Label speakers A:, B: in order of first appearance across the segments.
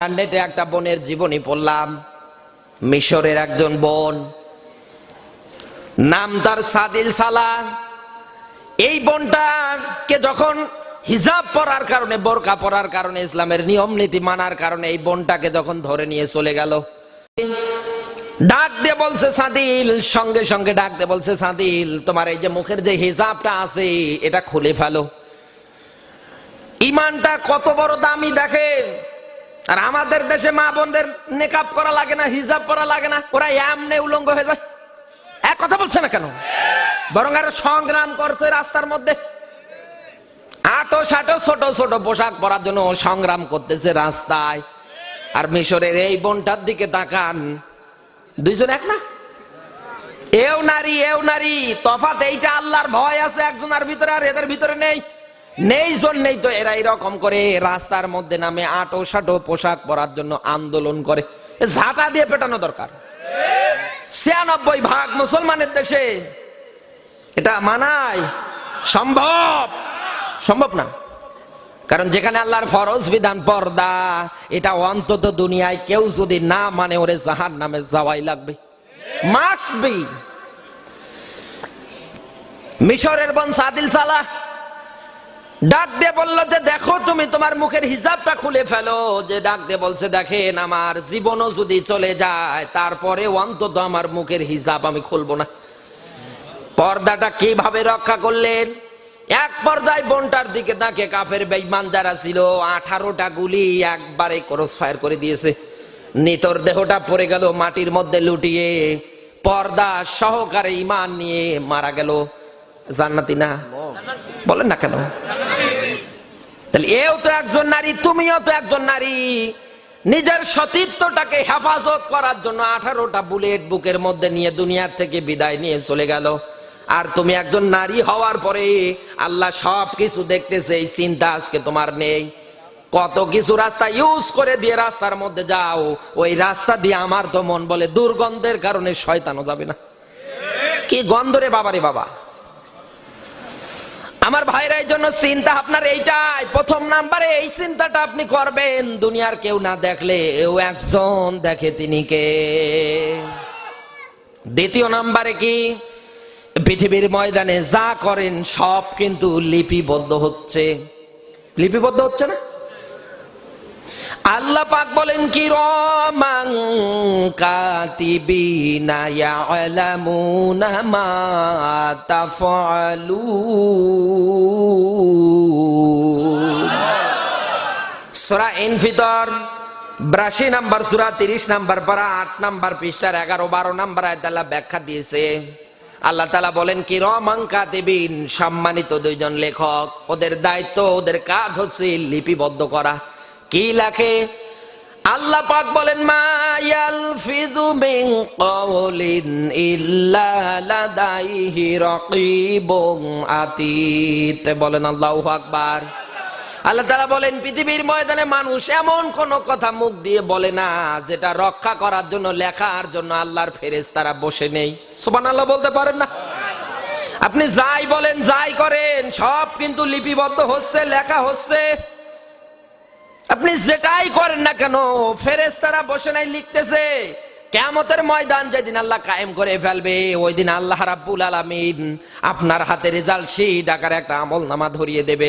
A: ইন্টারনেটে একটা বোনের জীবনী পড়লাম। মিশরের একজন বোন। নাম তার সাদিল সালা এই বোনটাকে যখন হিজাব পরার কারণে, বোরকা পরার কারণে, ইসলামের নিয়ম নীতি মানার কারণে এই বোনটাকে যখন ধরে নিয়ে চলে গেল, ডাক দিয়ে বলছে, সাদিল, সঙ্গে সঙ্গে ডাক দিয়ে বলছে, সাদিল, তোমার এই যে মুখের যে হিজাবটা আছে, এটা খুলে ফেলো। ইমানটা কত বড় দামি দেখে আর আমাদের দেশে মা বোনদের নেকাব করা লাগে না, হিজাব করা লাগে না, ওরা এমনে উলঙ্গ হয়ে যায়। এক কথা বলছে না কেন? বরং আরও সংগ্রাম করছে রাস্তার মধ্যে। আটো সাটো, ছোট ছোট পোশাক পরার জন্য সংগ্রাম করতেছে রাস্তায়। আর মিশরের এই বোনটার দিকে তাকান। দুইজন এক না? এও নারী এও নারী, তফাৎ এইটা আল্লাহর ভয় আছে, একজনের ভিতরে আর এদের ভিতরে নেই। নেই জন্যই তো এরা এরকম করে রাস্তার মধ্যে নামে আটো সাটো পোশাক পরার জন্য আন্দোলন করে। ঝাঁটা দিয়ে পেটানো দরকার। ছিয়ানব্বই ভাগ মুসলমানের দেশে এটা মানায় সম্ভব। সম্ভব না। কারণ যেখানে আল্লাহর ফরজ বিধান পর্দা, এটা অন্তত দুনিয়ায় কেউ যদি না মানে ওরে জাহান নামে যাওয়াই লাগবে। মাস্ট বি মিশরের বন সাদিল সালাহ ডাক দিয়ে বলল যে, দেখো তুমি তোমার মুখের হিজাবটা খুলে ফেলো। যে ডাক দিয়ে বলছে, দেখেন, আমার জীবনও যদি চলে যায় তারপরে অন্তত আমার মুখের হিজাব আমি খুলবো না। পর্দাটা কীভাবে রক্ষা করলেন? এক পর্দায় বোনটার দিকে তাকে কাফের বেইমান যারা ছিল, আঠারোটা গুলি একবারে ক্রস ফায়ার করে দিয়েছে। নিতর দেহটা পড়ে গেল মাটির মধ্যে লুটিয়ে। পর্দা সহকারে ইমান নিয়ে মারা গেল। জান্নাতি না? বলেন না কেন? তাহলে এও তো একজন নারী, তুমিও তো একজন নারী। নিজের সতীত্বটাকে হেফাজত করার জন্য আঠারোটা বুলেট বুকের মধ্যে নিয়ে দুনিয়ার থেকে বিদায় নিয়ে চলে গেল। আর তুমি একজন নারী হওয়ার পরে আল্লাহ সব কিছু দেখতেছে, এই চিন্তা আজকে তোমার নেই। কত কিছু রাস্তা ইউজ করে দিয়ে রাস্তার মধ্যে যাও, ওই রাস্তা দিয়ে আমার তো মন বলে দুর্গন্ধের কারণে শয়তানো যাবে না। কি গন্ধ রে বাবারে বাবা। আমার ভাইরা এই জন্য চিন্তা আপনার এইটাই। প্রথম নাম্বারে এই চিন্তাটা আপনি করবেন। দুনিয়ার কেউ না দেখলে এও একজন দেখে তিনি কে? দ্বিতীয় নাম্বারে কি? পৃথিবীর ময়দানে যা করেন সব কিন্তু লিপিবদ্ধ হচ্ছে। লিপিবদ্ধ হচ্ছে না? আল্লাহ পাক বলেন কি রমাং কাতিবিনা ইয়ালামুনা মা তাফআলুন সূরা ইনফিতর 82 নাম্বার সূরা 30 নাম্বার পারা 8 নাম্বার পৃষ্ঠার 11 12 নাম্বার আয়াত আল্লাহ ব্যাখ্যা দিয়েছে। আল্লাহ তালা বলেন কি রমাং কাতিবিন, সম্মানিত দুইজন লেখক, ওদের দায়িত্ব, ওদের কাজ হচ্ছে লিপিবদ্ধ করা। কি লেখে? আল্লাহ পাক বলেন, মা ইয়ালফিযু মিন কাওলিন ইল্লা লাদাইহি রাকীবুন আতীত। বলেন আল্লাহু আকবার। আল্লাহ তাআলা বলেন, পৃথিবীর ময়দানে মানুষ এমন কোন কথা মুখ দিয়ে বলে না, যেটা রক্ষা করার জন্য, লেখার জন্য আল্লাহর ফেরেজ তারা বসে নেই। সুবহানাল্লাহ বলতে পারেন না? আপনি যাই বলেন, যাই করেন, সব কিন্তু লিপিবদ্ধ হচ্ছে, লেখা হচ্ছে। আপনি যেটাই করেন না কেন ফেরেস্তারা বসে নাই লিখতেছে কেমতের ময়দান যেদিন আল্লাহ কায়েম করে ফেলবে ওই দিন আল্লাহ রাব্বুল আলামিন আপনার হাতে রেজাল্ট শিট আকারে একটা আমল নামা ধরিয়ে দেবে।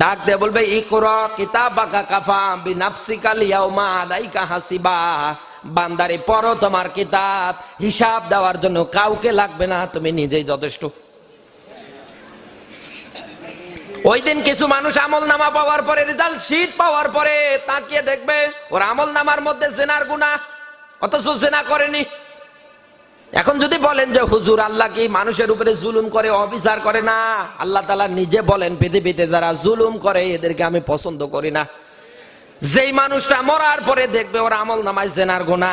A: ডাক দিয়ে বলবে, ইকরা কিতাবাকা কাফা বিনাফসিকা লিয়াউমা আলাইকা হাসিবা। বান্দারে, পড়ো তোমার কিতাব, হিসাব দেওয়ার জন্য কাউকে লাগবে না, তুমি নিজেই যথেষ্ট। ওই দিন কিছু মানুষ আমল নামা পাওয়ার পরে, রেজাল্ট শিট পাওয়ার পরে তাকিয়ে দেখবে, ওর আমল নামার মধ্যে জেনার গুণা, অথচ জেনা করেনি। এখন যদি বলেন যে, হুজুর, আল্লাহ কি মানুষের উপরে জুলুম করে, অবিচার করে? না, আল্লাহ তালা নিজে বলেন, পৃথিবীতে যারা জুলুম করে, এদেরকে আমি পছন্দ করি না। যেই মানুষটা মরার পরে দেখবে, ওর আমল নামায় জেনার গোনা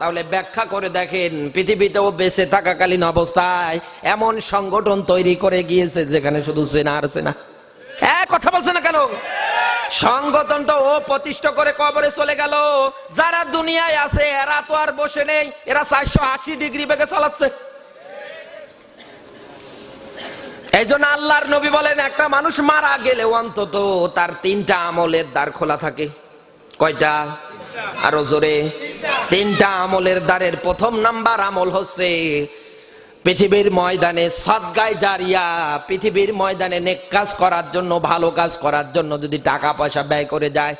A: তাহলে ব্যাখ্যা করে দেখেন, পৃথিবীতেও বেঁচে থাকাকালীন অবস্থায় এমন সংগঠন তৈরি করে গিয়েছে, যেখানে শুধু জেনা আর জেনা। হ্যাঁ কথা বলছে না কেন? সংগঠনটা ও প্রতিষ্ঠা করে কবরে চলে গেল। যারা দুনিয়ায় আছে, এরা তো আর বসে নেই। এরা চারশো আশি ডিগ্রি বেগে চালাচ্ছে। এই জন্য আল্লাহর নবী বলেন, একটা মানুষ মারা গেলে অন্তত তার তিনটা আমলের দ্বার খোলা থাকে। কয়টা? আরও জোরে। তিনটা আমলের দ্বারের প্রথম নাম্বার আমল হচ্ছে পৃথিবীর ময়দানে সদগায় জারিয়া, পৃথিবীর ময়দানে নেক কাজ করার জন্য, ভালো কাজ করার জন্য যদি টাকা পয়সা ব্যয় করে যায়,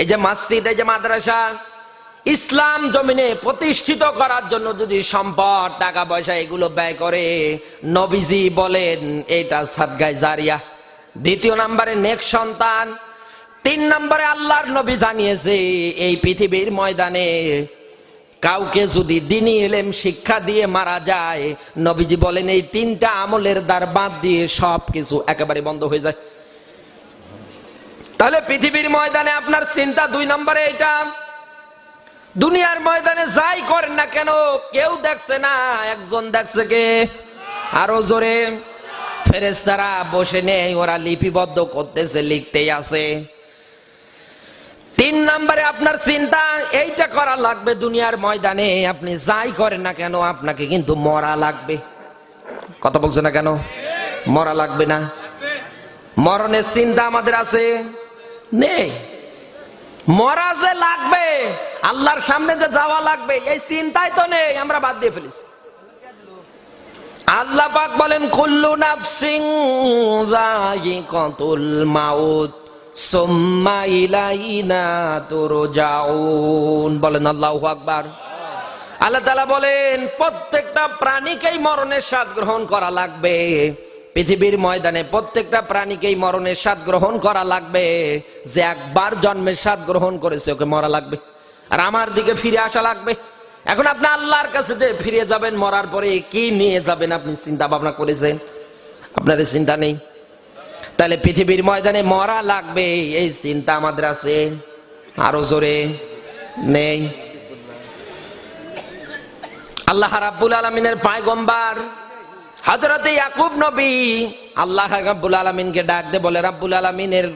A: এই যে মসজিদ, এই যে মাদ্রাসা, ইসলাম জমিনে প্রতিষ্ঠিত করার জন্য যদি সম্পদ, টাকা পয়সা এগুলো ব্যয় করে, নবীজি বলেন, এটা সাদগায় জারিয়া। দ্বিতীয় নম্বরে নেক সন্তান, তিন নম্বরে আল্লাহর নবী জানিয়েছে, এই পৃথিবীর ময়দানে কাউকে যদি দিনী এলেম শিক্ষা দিয়ে মারা যায়, নবীজি বলেন, এই তিনটা আমলের দ্বার বাদ দিয়ে সব কিছু একেবারে বন্ধ হয়ে যায়। তাহলে পৃথিবীর ময়দানে আপনার চিন্তা দুই নম্বরে এটা দুনিয়ার ময়দানে যাই করেন না কেন, কেউ দেখছে না, একজন দেখছে কে? আরও জোরে। ফেরেস্তারা বসে নেই, ওরা লিপিবদ্ধ করতেছে, লিখতেই আছে। তিন নম্বরে আপনার চিন্তা, এইটা করা লাগবে দুনিয়ার ময়দানে, আপনি যাই করেন না কেন, আপনাকে কিন্তু মরা লাগবে। কথা বলছে না কেন? মরা লাগবে না। মরণের চিন্তা আমাদের আছে? নেই। মরা যে লাগবে, আল্লাহর সামনে যে যাওয়া লাগবে, এই চিন্তাই তো নেই, আমরা বাদ দিয়ে ফেলেছি। আল্লাহ পাক বলেন, কুল্লু নাফসিং যায়িকাতুল মাউত। সুম্মা ইলাইনা তুরজাউন। বলেন আল্লাহু আকবার। আল্লাহ তাআলা বলেন, প্রত্যেকটা প্রাণীকেই মরণের স্বাদ গ্রহণ করা লাগবে। পৃথিবীর ময়দানে প্রত্যেকটা প্রাণীকেই মরণের স্বাদ গ্রহণ করা লাগবে। যে একবার জন্মের স্বাদ গ্রহণ করেছে, ওকে মরা লাগবে। আর আমার দিকে ফিরে আসা লাগবে। এখন আপনি আল্লাহর কাছে যে ফিরে যাবেন, মরার পরে কি নিয়ে যাবেন আপনি চিন্তা ভাবনা করেছেন? আপনার চিন্তা নেই। তাহলে পৃথিবীর ময়দানে মরা লাগবে, এই চিন্তা আমাদের আছে আরও জোরে, নেই। আল্লাহ রাব্বুল আলমিনের পায়গম্বার হজরতে ইয়াকুব নবী, আল্লাহ রাব্বুল আলমিনকে ডাক দে বলে, রাব্বুল আলমিনের,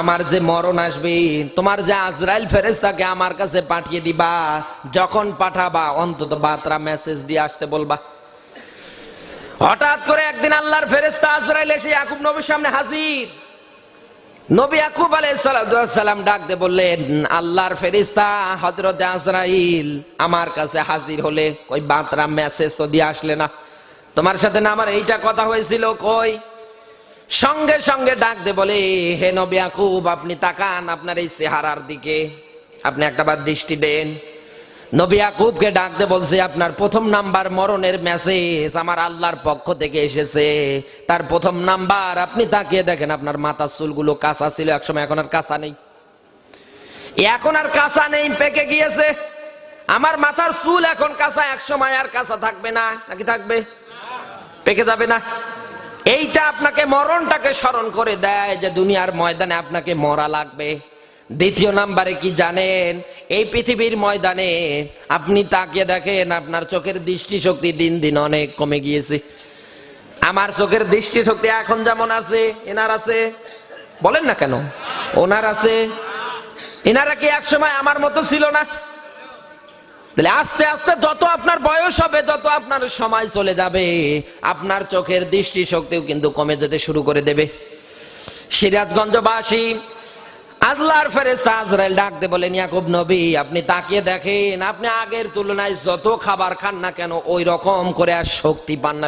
A: আমার যে মরণ আসবে, তোমার যে আজরাইল ফেরেস্তাকে আমার কাছে পাঠিয়ে দিবা, যখন পাঠাবা, অন্তত বার্তা মেসেজ দিয়ে আসতে বলবা। হঠাৎ করে একদিন আল্লাহর ফেরেস্তা আজরাইল এসে ইয়াকুব নবীর সামনে হাজির। নবী ইয়াকুব আলাইহিসসালাম ডাক দে বললেন, আল্লাহর ফেরেশতা হযরতে আজরাইল আমার কাছে হাজির হলে কই বাতরা মেসেজ তো দিয়ে আসলে না। তোমার সাথে না আমার এইটা কথা হয়েছিল কই? সঙ্গে সঙ্গে ডাক দে বলে, হে নবী ইয়াকুব, আপনি তাকান আপনার এই চেহারার দিকে। আপনি একটা বার দৃষ্টি দেন। নবী ইয়াকুবকে ডাকতে বলছে, আপনার প্রথম নাম্বার মরণের মেসেজ আমার আল্লাহর পক্ষ থেকে এসেছে। তার প্রথম নাম্বার, আপনি তাকিয়ে দেখেন, আপনার মাথার চুলগুলো কাঁচা ছিল, একসময় এখন আর কাঁচা নেই। এখন আর কাঁচা নেই, পেকে গিয়েছে। আমার মাথার চুল এখন কাঁচা, একসময় আর কাঁচা থাকবে না। নাকি থাকবে? পেকে যাবে না। এইটা আপনাকে মরণটাকে স্মরণ করে দেয় যে দুনিয়ার ময়দানে আপনাকে মরা লাগবে। দ্বিতীয় নাম্বারে কি জানেন? এই পৃথিবীর ময়দানে আপনি তাকিয়ে দেখেন, আপনার চোখের দৃষ্টিশক্তি দিন দিন অনেক কমে গিয়েছে। আমার চোখের দৃষ্টিশক্তি এখন যেমন আছে, এনার আছে। বলেন না কেন? ওনার আছে। এনারা কি একসময় আমার মতো ছিল না? তাহলে আস্তে আস্তে যত আপনার বয়স হবে, যত আপনার সময় চলে যাবে, আপনার চোখের দৃষ্টিশক্তিও কিন্তু কমে যেতে শুরু করে দেবে। সিরাজগঞ্জবাসী আল্লাহর ফেরেশতা আজরাইল ডাকতে বলেন, ইয়াকুব নবী, আপনি তাকিয়ে দেখেন, আপনি আগের তুলনায় যত খাবার খান না কেন, ওই রকম করে আর শক্তি পান না।